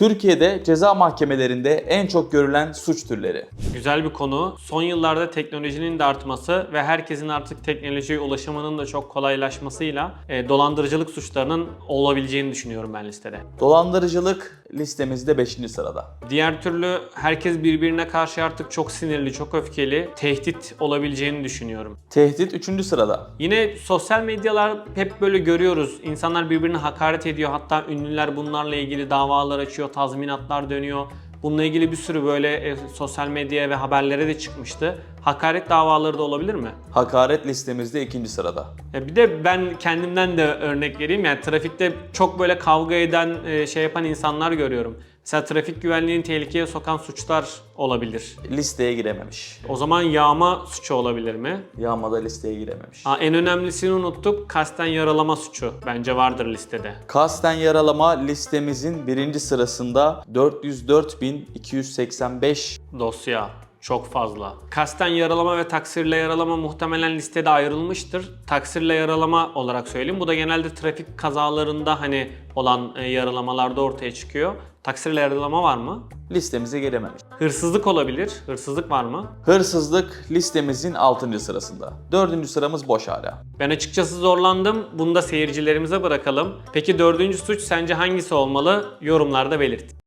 Türkiye'de ceza mahkemelerinde en çok görülen suç türleri. Güzel bir konu. Son yıllarda teknolojinin de artması ve herkesin artık teknolojiye ulaşımının da çok kolaylaşmasıyla e, dolandırıcılık suçlarının olabileceğini düşünüyorum ben listede. Dolandırıcılık listemizde 5. sırada. Diğer türlü herkes birbirine karşı artık çok sinirli, çok öfkeli, tehdit olabileceğini düşünüyorum. Tehdit 3. sırada. Yine sosyal medyalar hep böyle görüyoruz. İnsanlar birbirine hakaret ediyor. Hatta ünlüler bunlarla ilgili davalar açıyor, tazminatlar dönüyor. Bununla ilgili bir sürü böyle e, sosyal medyaya ve haberlere de çıkmıştı. Hakaret davaları da olabilir mi? Hakaret listemizde 2. sırada. Ya bir de ben kendimden de örnek vereyim. Yani trafikte çok böyle kavga eden, e, şey yapan insanlar görüyorum. Mesela trafik güvenliğini tehlikeye sokan suçlar olabilir. Listeye girememiş. O zaman yağma suçu olabilir mi? Yağmada listeye girememiş. Aa, en önemlisini unuttuk. Kasten yaralama suçu. Bence vardır listede. Kasten yaralama listemizin birinci sırasında 404.285 Dosya çok fazla. Kasten yaralama ve taksirle yaralama muhtemelen listede ayrılmıştır. Taksirle yaralama olarak söyleyeyim. Bu da genelde trafik kazalarında hani olan e, yaralamalarda ortaya çıkıyor. Taksirle yaralama var mı? listemize girememiş. Hırsızlık olabilir. Hırsızlık var mı? Hırsızlık listemizin 6. sırasında. 4. sıramız boş hala. Ben açıkçası zorlandım. Bunu da seyircilerimize bırakalım. Peki dördüncü suç sence hangisi olmalı? Yorumlarda belirt.